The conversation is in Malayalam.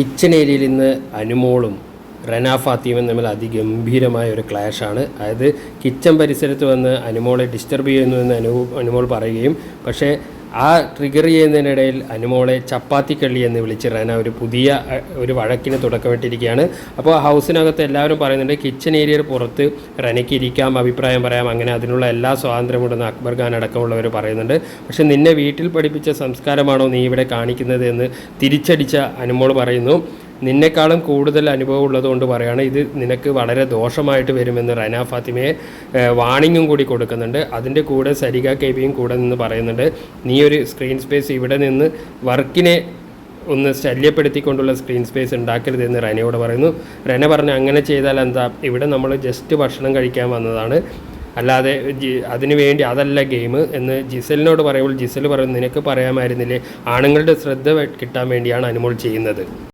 കിച്ചൺ ഏരിയയിൽ ഇന്ന് അനുമോളും റന ഫാത്തിമയും തമ്മിൽ അതിഗംഭീരമായ ഒരു ക്ലാഷാണ് അതായത് കിച്ചൺ പരിസരത്ത് വന്ന് അനുമോളെ ഡിസ്റ്റർബ് ചെയ്യുന്നു എന്ന് അനു അനുമോൾ പറയുകയും പക്ഷേ ആ ട്രിഗർ ചെയ്യുന്നതിനിടയിൽ അനുമോളെ ചപ്പാത്തിക്കള്ളി എന്ന് വിളിച്ച് റന ഒരു പുതിയ ഒരു വഴക്കിന് തുടക്കമിട്ടിരിക്കുകയാണ്. അപ്പോൾ ഹൗസിനകത്ത് എല്ലാവരും പറയുന്നുണ്ട് കിച്ചൺ ഏരിയയിൽ പുറത്ത് റനയ്ക്ക് ഇരിക്കാം അഭിപ്രായം പറയാം. അങ്ങനെ അതിനുള്ള എല്ലാ സ്വാതന്ത്ര്യമുണ്ടെന്ന് അക്ബർ ഖാൻ അടക്കമുള്ളവർ പറയുന്നുണ്ട്. പക്ഷേ നിന്നെ വീട്ടിൽ പഠിപ്പിച്ച സംസ്കാരമാണോ നീ ഇവിടെ കാണിക്കുന്നത് എന്ന് തിരിച്ചടിച്ച അനുമോൾ പറയുന്നു. നിന്നെക്കാളും കൂടുതൽ അനുഭവം ഉള്ളതുകൊണ്ട് പറയുകയാണ് ഇത് നിനക്ക് വളരെ ദോഷമായിട്ട് വരുമെന്ന് റന ഫാത്തിമയെ വാണിങ്ങും കൂടി കൊടുക്കുന്നുണ്ട്. അതിന്റെ കൂടെ സരിക കെബിയും കൂടെ നിന്ന് പറയുന്നുണ്ട് നീ ഒരു സ്ക്രീൻ സ്പേസ് ഇവിടെ നിന്ന് വർക്കിനെ ഒന്ന് ശല്യപ്പെടുത്തിക്കൊണ്ടുള്ള സ്ക്രീൻ സ്പേസ് ഉണ്ടാക്കരുതെന്ന് റനയോട് പറയുന്നു. റന പറഞ്ഞു അങ്ങനെ ചെയ്താൽ എന്താ? ഇവിടെ നമ്മൾ ജസ്റ്റ് ഭക്ഷണം കഴിക്കാൻ വന്നതാണ്. അല്ലാതെ അതിനു വേണ്ടി അതല്ല ഗെയിം എന്ന് ജിസലിനോട് പറയുമ്പോൾ ജിസൽ പറയുന്നു നിനക്ക് പറയാമായിരുന്നില്ലേ? ആണുങ്ങളുടെ ശ്രദ്ധ കിട്ടാൻ വേണ്ടിയാണ് അനുമോൾ ചെയ്യുന്നത്.